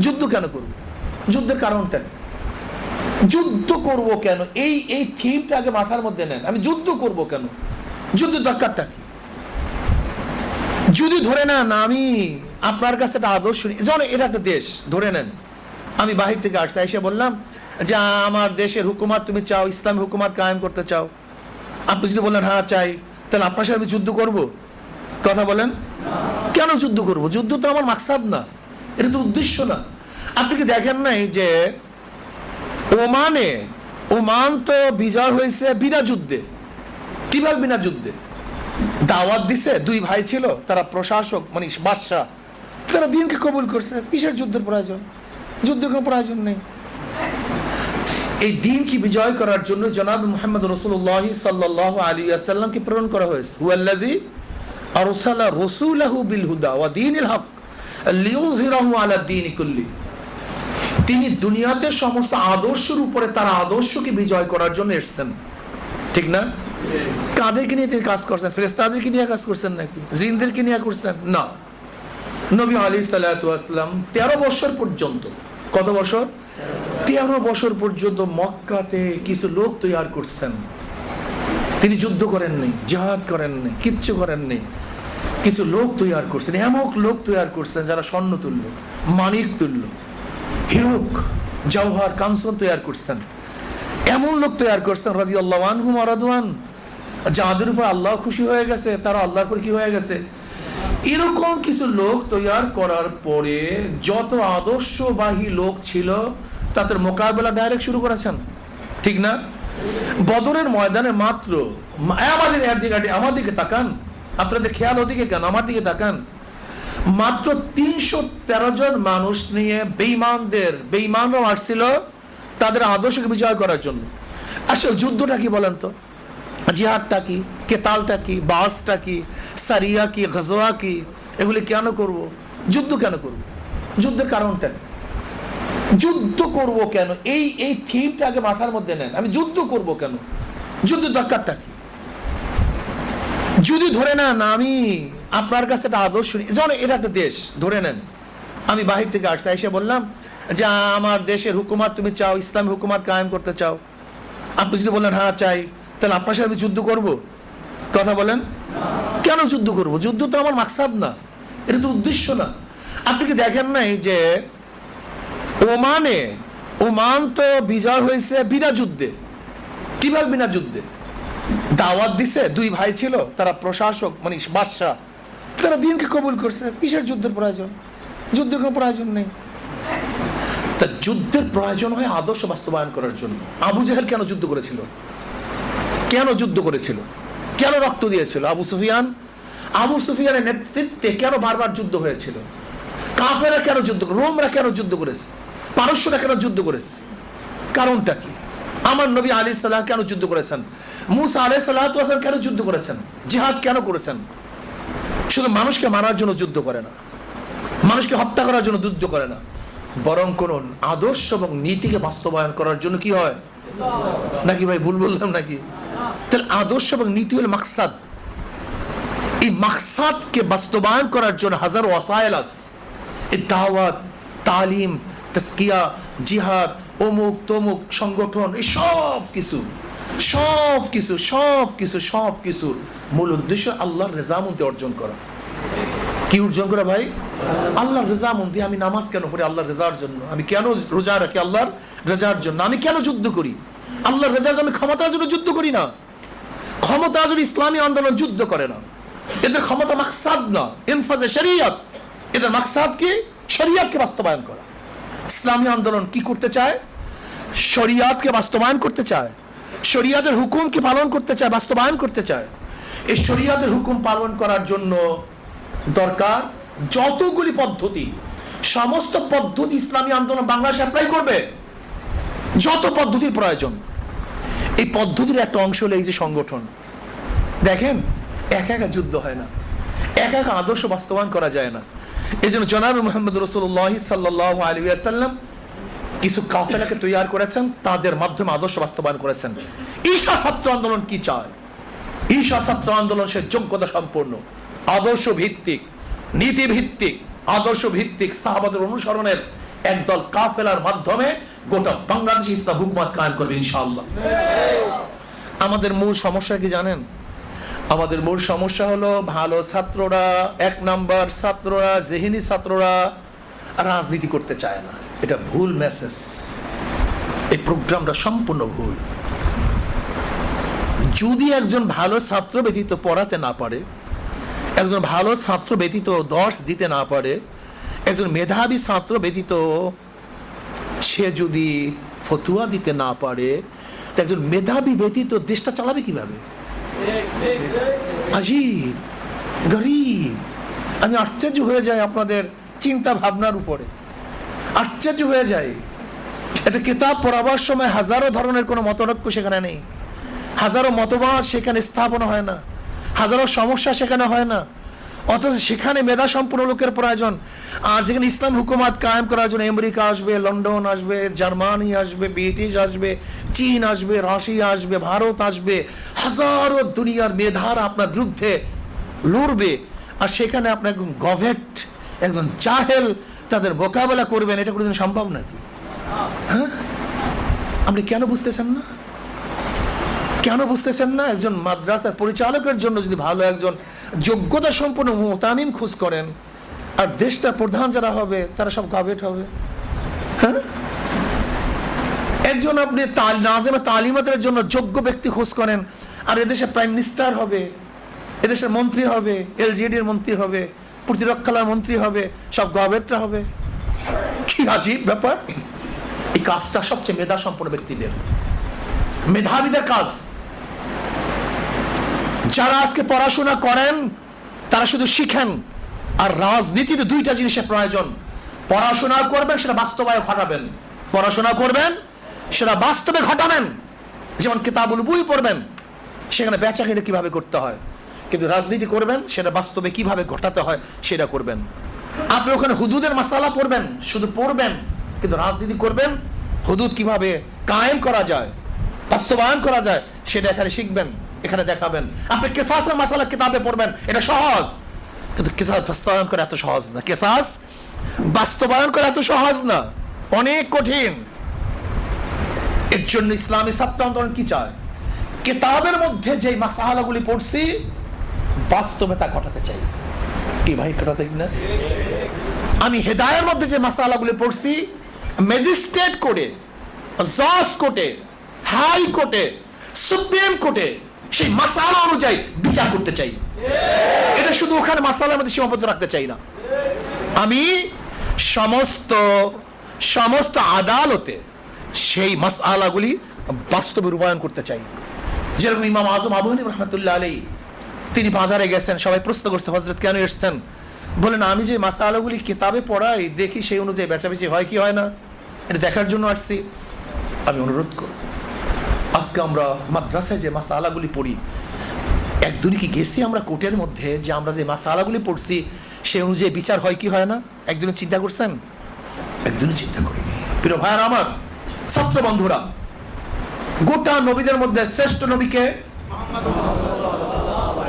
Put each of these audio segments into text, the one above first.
যুদ্ধ কেন করব? যুদ্ধের কারণটা? যুদ্ধ করব কেন? এই এই থিমটা আগে মাথার মধ্যে নেন। আমি যুদ্ধ করব কেন? যুদ্ধ দরকারটা কি? যদি ধরে নেন, আমি আপনার কাছে একটা আদর্শ নিই- যেমন এটা একটা দেশ। ধরে নেন, আমি বাহির থেকে আসছি, এসে বললাম যে, আমার দেশের হুকুমাত তুমি চাও, ইসলামী হুকুমাত কায়েম করতে চাও। আপনি যদি বললেন হ্যাঁ চাই। তাহলে আপনার সাথে আমি যুদ্ধ করব? কথা বলেন। কেন যুদ্ধ করব? যুদ্ধ তো আমার মাকসাদ না। এটা তো উদ্দেশ্য না। আপনি কি দেখেন নাই যে ওমানে, ওমান তো বিজয় হয়েছে বিনা যুদ্ধে? কীভাবে বিনা যুদ্ধে? দাওয়াত দিছে, দুই ভাই ছিল, তারা প্রশাসক মানে বাদশাহ। তারা দিনকে কবুল করছে, কিসের যুদ্ধের প্রয়োজন? যুদ্ধের কোনো প্রয়োজন নেই। এই দিন কি বিজয় করার জন্য জনাব মোহাম্মদ রসুল্লাহ সাল্লাহ আলী আসাল্লামকে প্রেরণ করা হয়েছে? হুয়াল্লাজি আরসালা রসুলাহু বিল হুদা ওয়া দীনিল হক লিউযহিরাহু আলা দীনি কুল্লি। তিনি দুনিয়াতে সমস্ত আদর্শের উপরে তার আদর্শকে বিজয় করার জন্য এসেছেন। ঠিক না? কাদেরকে নিয়ে তিনি কাজ করছেন? ফেরেস্তাদেরকে নিয়ে কাজ করছেন নাকি? জিনদেরকে নিয়ে করছেন? না। নবী আলী সাল্লাম তেরো বছর পর্যন্ত, কত বছর? তেরো বছর পর্যন্ত মক্কাতে কিছু লোক তৈরি করছেন। তিনি যুদ্ধ করেননি জাহাদ করেননি কিচ্ছু করেননি কিছু লোক তৈরি করছেন এমন লোক তৈরি করছেন যারা স্বর্ণ তুল্য মানিক তুল্য হিরুক জওহার কাঞ্চন তৈরি করছেন। এমন লোক তৈরি করছেন রাজি আল্লাহ আনহুম আরাদওয়ান যাদের উপর আল্লাহ খুশি হয়ে গেছে, তারা আল্লাহর উপর কি হয়ে গেছে? এরকম কিছু লোক তৈয়ার করার পরে যত আদর্শবাহী লোক ছিল, তাদের মোকাবেলা ডাইরেক্ট শুরু করেছেন। ঠিক না? বদরের ময়দানে মাত্র, আমাদের আমার দিকে তাকান। আপনাদের খেয়াল ওদিকে কেন? আমার দিকে তাকান। মাত্র তিনশো তেরো জন মানুষ নিয়ে বেইমানদের বেইমানরাও আসছিল তাদের আদর্শকে বিজয় করার জন্য। আসলে যুদ্ধটা কি বলেন তো? জিহাদটা কি? কেতালটা কি? বাসটা কি? সারিয়া কি? গজওয়া কি? এগুলি কেন করব? যুদ্ধ কেন করব? যুদ্ধের কারণটা যুদ্ধ করব কেন? এই এই থিমটা আগে মাথার মধ্যে নেন। আমি যুদ্ধ করব কেন? যুদ্ধ দরকারটা কি? যদি ধরে না, আমি আপনার কাছে একটা আদর্শ যেমন এটা একটা দেশ। ধরে নেন, আমি বাহির থেকে আসছি, এসে বললাম যে, আমার দেশের হুকুমাত তুমি চাও, ইসলামী হুকুমাত কায়েম করতে চাও। আপনি যদি বললেন হ্যাঁ চাই। তাহলে আপনার সাথে আমি যুদ্ধ করব। কথা বলেন। কেন যুদ্ধ করব? যুদ্ধ তো আমার মাকসাদ না। এটা তো উদ্দেশ্য না। আপনি কি দেখেন নাই যে, ওমানে, ওমান তো বিজয় হয়েছে বিনা যুদ্ধে। কীভাবে বিনা যুদ্ধে? দাওয়াত দিছে, দুই ভাই ছিল, তারা প্রশাসক মানে বাদশাহ। তারা দিনকে কবুল করছে। কিসের যুদ্ধের প্রয়োজন। যুদ্ধের কোনো প্রয়োজন নেই। তা যুদ্ধের প্রয়োজন হয় আদর্শ বাস্তবায়ন করার জন্য। আবু জাহেল কেন যুদ্ধ করেছিল? কেন যুদ্ধ করেছিল? কেন রক্ত দিয়েছিল? আবু সুফিয়ান? আবু সুফিয়ানের নেতৃত্বে কেন বারবার যুদ্ধ হয়েছিল? কাফেরা কেন যুদ্ধ রোমরা কেন যুদ্ধ করেছে? পারস্যরা কেন যুদ্ধ করেছে? কারণটা কি? আমার নবী আলী সাল্লাহ কেন যুদ্ধ করেছেন? মুসা আলাই সাল্লাহ কেন যুদ্ধ করেছেন? জিহাদ কেন করেছেন? শুধু মানুষকে মারার জন্য যুদ্ধ করে না, মানুষকে হত্যা করার জন্য যুদ্ধ করে না, বরং কোন আদর্শ এবং নীতিকে বাস্তবায়ন করার জন্য কি হয়? নাকি ভাই ভুল বললাম নাকি? তাহলে আদর্শ এবং নীতি হল মাকসাদ। এই মাকসাদকে বাস্তবায়ন করার জন্য হাজার ওয়াসাইল এই দাওয়াত, তালিম তস্কিয়া জিহাদ, অমুক, তমুক, সংগঠন, এই সব কিছু সব কিছু সব কিছু সব কিছুর মূল উদ্দেশ্য আল্লাহর রেজামন্দি অর্জন করা। কি অর্জন করা ভাই? আল্লাহর রেজামন্দি আমি নামাজ কেন পড়ি আল্লাহর রেজার জন্য? আমি কেন রোজা রাখি আল্লাহর রেজার জন্য? আমি কেন যুদ্ধ করি? আল্লাহর রেজার জন্য ক্ষমতার জন্য যুদ্ধ করি না। ক্ষমতা যদি ইসলামী আন্দোলন যুদ্ধ করে না। এদের ক্ষমতা মাকসাদ না ইনফাজে শরিয়ত। এদের মাকসাদ কি? শরিয়তকে বাস্তবায়ন করা। ইসলামী আন্দোলন কি করতে চায়? শরিয়াতকে বাস্তবায়ন করতে চায়। শরিয়াতের হুকুমকে পালন করতে চায়, বাস্তবায়ন করতে চায়? এই শরিয়াতের হুকুম পালন করার জন্য দরকার যতগুলি পদ্ধতি, সমস্ত পদ্ধতি ইসলামী আন্দোলন বাংলাদেশে অ্যাপ্লাই করবে। যত পদ্ধতির প্রয়োজন। এই পদ্ধতির একটা অংশ হলো এই যে সংগঠন। দেখেন, একা একা যুদ্ধ হয় না। একা একা আদর্শ বাস্তবায়ন করা যায় না। এই জন্য জনাব মোহাম্মদ রসুল্লাহ সাল্লাহ আলী আসাল্লাম কিছু কাফেলাকে তৈরি করেছেন, তাদের মাধ্যমে আদর্শ বাস্তবায়ন করেছেন। ঈশা ছাত্র আন্দোলন কি চায়? ঈশা ছাত্র আন্দোলন সে যোগ্যতা সম্পূর্ণ। আদর্শ ভিত্তিক, নীতি ভিত্তিক, আদর্শ ভিত্তিক সাহাবাদের অনুসরণের একদল কাফেলার মাধ্যমে গোটা বাংলাদেশ ইসলাম হুকুমত কায়েম করবে ইনশাআল্লাহ। আমাদের মূল সমস্যা কি জানেন? আমাদের মূল সমস্যা হলো ভালো ছাত্ররা এক নাম্বার ছাত্ররা, জেহিনি ছাত্ররা রাজনীতি করতে চায় না। এটা ভুল মেসেজ এই প্রোগ্রামটা সম্পূর্ণ ভুল। যদি একজন ভালো ছাত্র ব্যতীত পড়াতে না পারে, একজন ভালো ছাত্র ব্যতীত দর্শ দিতে না পারে, একজন মেধাবী ছাত্র ব্যতীত সে যদি ফতুয়া দিতে না পারে একজন মেধাবী ব্যতীত দেশটা চালাবে কীভাবে? আজীব, গরিব। আমি আশ্চর্য হয়ে যাই আপনাদের চিন্তা ভাবনার উপরে। আশ্চর্য হয়ে যায়। এটা কিতাব পড়াবার সময় হাজারো ধরনের কোনো মতনৈক্য সেখানে নেই। হাজারো মতবাদ সেখানে স্থাপন হয় না। হাজারো সমস্যা সেখানে হয় না। অথচ সেখানে মেধা সম্পূর্ণ লোকের প্রয়োজন। আর যেখানে ইসলাম হুকুমাত কায়েম করার জন্য আমেরিকা আসবে, লন্ডন আসবে, জার্মানি আসবে, ব্রিটিশ আসবে, চীন আসবে, রাশিয়া আসবে, ভারত আসবে, হাজারো দুনিয়ার মেধারা আপনার বিরুদ্ধে লড়বে। আর সেখানে আপনার একজন গভেট একজন চাহেল তাদের মোকাবেলা করবেন, এটা কোনোদিন সম্ভব নাকি? হ্যাঁ? আপনি কেন বুঝতেছেন না? কেন বুঝতেছেন না? একজন মাদ্রাসার পরিচালকের জন্য যদি ভালো একজন যোগ্যতা সম্পন্ন মোতামিম খোঁজ করেন, আর দেশটা প্রধান যারা হবে, তারা সব গাবেট হবে। হ্যাঁ? একজন আপনি নাজেমা তালিমাতের জন্য যোগ্য ব্যক্তি খোঁজ করেন, আর এদেশে প্রাইম মিনিস্টার হবে, এদেশের মন্ত্রী হবে, এলজিডির মন্ত্রী হবে প্রতিরক্ষালার মন্ত্রী হবে, সব গভর্নমেন্টরা হবে। কি আজীব ব্যাপার। এই কাজটা সবচেয়ে মেধা সম্পন্ন ব্যক্তিদের। মেধাবীদের কাজ। যারা আজকে পড়াশোনা করেন, তারা শুধু শিখেন, আর রাজনীতিতে দুইটা জিনিসের প্রয়োজন। পড়াশোনা করবেন, সেটা বাস্তবায় ঘটাবেন। পড়াশোনা করবেন, সেটা বাস্তবে ঘটাবেন। যেমন কিতাবুল বই পড়বেন, সেখানে বেচা কিনে কীভাবে করতে হয়? কিন্তু রাজনীতি করবেন, সেটা বাস্তবে কীভাবে ঘটাতে হয় সেটা করবেন। আপনি ওখানে হুদুদের মাসালা পড়বেন, শুধু পড়বেন, কিন্তু রাজনীতি করবেন, হুদুদ কীভাবে কায়েম করা যায়, বাস্তবায়ন করা যায়, সেটা এখানে শিখবেন, এখানে দেখাবেন। আপনি কেসাসের মাসালা কিতাবে পড়বেন, এটা সহজ, কিন্তু কেসাস বাস্তবায়ন করা এত সহজ না। কেসাস বাস্তবায়ন করা এত সহজ না, অনেক কঠিন। এর জন্য ইসলামী ছাত্র আন্দোলন কি চায়? কিতাবের মধ্যে যে মাসালাগুলি পড়ছি বাস্তবে তা ঘটাতে চাই। কি ভাই ঘটাতে না? আমি হেদায়ের মধ্যে যে মাসালাগুলি পড়ছি ম্যাজিস্ট্রেট কোর্টে জজ কোর্টে হাই কোর্টে সুপ্রিম কোর্টে, সেই মাসালা অনুযায়ী বিচার করতে চাই। এটা শুধু ওখানে মাসালার মধ্যে সীমাবদ্ধ রাখতে চাই না। আমি সমস্ত সমস্ত আদালতে সেই মাসালাগুলি বাস্তবে রূপায়ণ করতে চাই। যেরকম ইমাম আজম আবু হানিফ রহমতুল্লাহ আলী তিনি বাজারে গেছেন, সবাই প্রশ্ন করছে হজরত কেন এসছেন? বলেন, আমি যে মাসালাগুলি কিতাবে পড়াই, দেখি সেই অনুযায়ী বেচাবেচি হয় কি হয় না? এটা দেখার জন্য আসছি। আমি অনুরোধ করব আজকে আমরা মাদ্রাসায় যে মাসালাগুলি পড়ি একদিনই কি গেছি আমরা কোর্টের মধ্যে যে আমরা যে মাসালাগুলি পড়ছি, সে অনুযায়ী বিচার হয় কি হয় না? একদিনও চিন্তা করছেন? একদিনও চিন্তা করিনি। প্রিয় ভাইয়ার আমার, ছাত্র বন্ধুরা, গোটা নবীদের মধ্যে শ্রেষ্ঠ নবীকে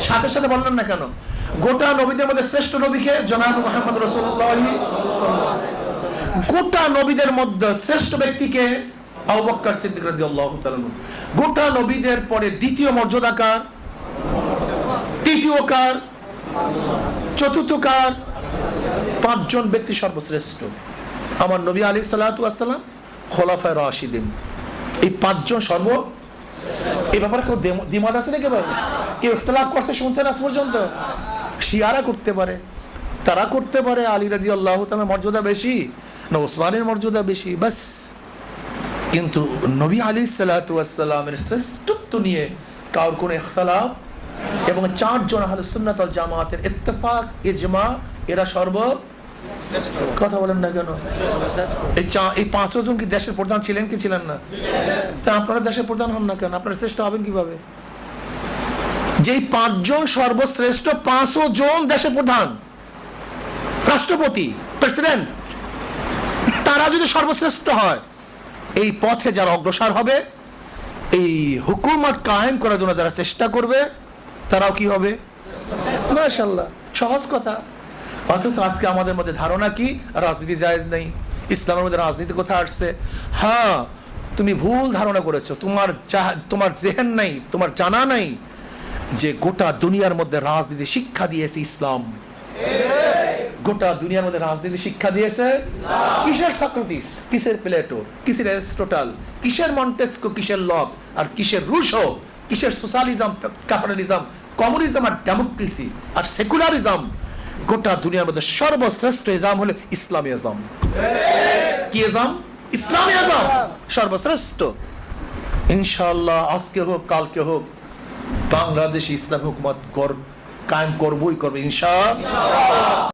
সাথে সাথে বললেন না কেন? গোটা নবীদের মধ্যে শ্রেষ্ঠ নবীকে জনাব মোহাম্মদ রসুল্লাহ গোটা নবীদের মধ্যে শ্রেষ্ঠ ব্যক্তিকে আবু বকর সিদ্দিক গোটা নবীদের পরে দ্বিতীয় মর্যাদা কার? তৃতীয় কার? চতুর্থ কার? পাঁচজন ব্যক্তি সর্বশ্রেষ্ঠ। আমার নবী আলী আসসালাম খোলাফায় রাশিদিন। এই পাঁচজন সর্ব এই ব্যাপারে কেউ দ্বিমত আছে নাকি ভাই? কেউ ইখতলাফ করছে শুনছেন আজ পর্যন্ত? শিয়ারা করতে পারে। তারা করতে পারে, আলী রাজি আল্লাহ তালার মর্যাদা বেশি, না ওসমানের মর্যাদা বেশি বাস কিন্তু নবী আলী সাল্লামের শ্রেষ্ঠত্ব নিয়ে কারোর কোনো ইখতলাফ? এবং চারজন আহলে সুন্নাত জামাতের ইত্তেফাক, ইজমা, এরা সর্ব কথা বলেন না কেন? এই পাঁচশো জন কি দেশের প্রধান ছিলেন কি ছিলেন না? তা আপনারা দেশের প্রধান হন না কেন? আপনারা শ্রেষ্ঠ হবেন কীভাবে? যেই পাঁচজন সর্বশ্রেষ্ঠ পাঁচশো জন দেশের প্রধান, রাষ্ট্রপতি, প্রেসিডেন্ট, তারা যদি সর্বশ্রেষ্ঠ হয়, এই পথে যারা অগ্রসর হবে, এই হুকুমত কায়েম করার জন্য যারা চেষ্টা করবে, তারাও কি হবে? সহজ কথা। অথচ আজকে আমাদের মধ্যে ধারণা কি? রাজনীতি জায়েজ নেই। ইসলামের মধ্যে রাজনীতি কোথায় আসছে? হ্যাঁ তুমি ভুল ধারণা করেছ। তোমার তোমার জেহেন নাই, তোমার জানা নাই যে গোটা দুনিয়ার মধ্যে রাজনীতি শিক্ষা দিয়েছে ইসলাম। গোটা দুনিয়ার মধ্যে রাজনীতি শিক্ষা দিয়েছে কিসের সক্রেটিস? কিসের প্লেটো? কিসের অ্যারিস্টোটাল? কিসের মন্টেস্কো? কিসের লক আর কিসের রুশো? কিসের সোশ্যালিজম ক্যাপিটালিজম কমিউনিজম আর ডেমোক্রেসি আর সেকুলারিজম? গোটা দুনিয়ার মধ্যে সর্বশ্রেষ্ঠ এজাম হলো ইসলামী এজাম। কি এজাম? ইসলামী এজাম। সর্বশ্রেষ্ঠ। ইনশাল্লাহ আজকে হোক, কালকে হোক, বাংলাদেশ ইসলাম হুকুমত কর কায়েম করবই করবে ইনশাআল্লাহ।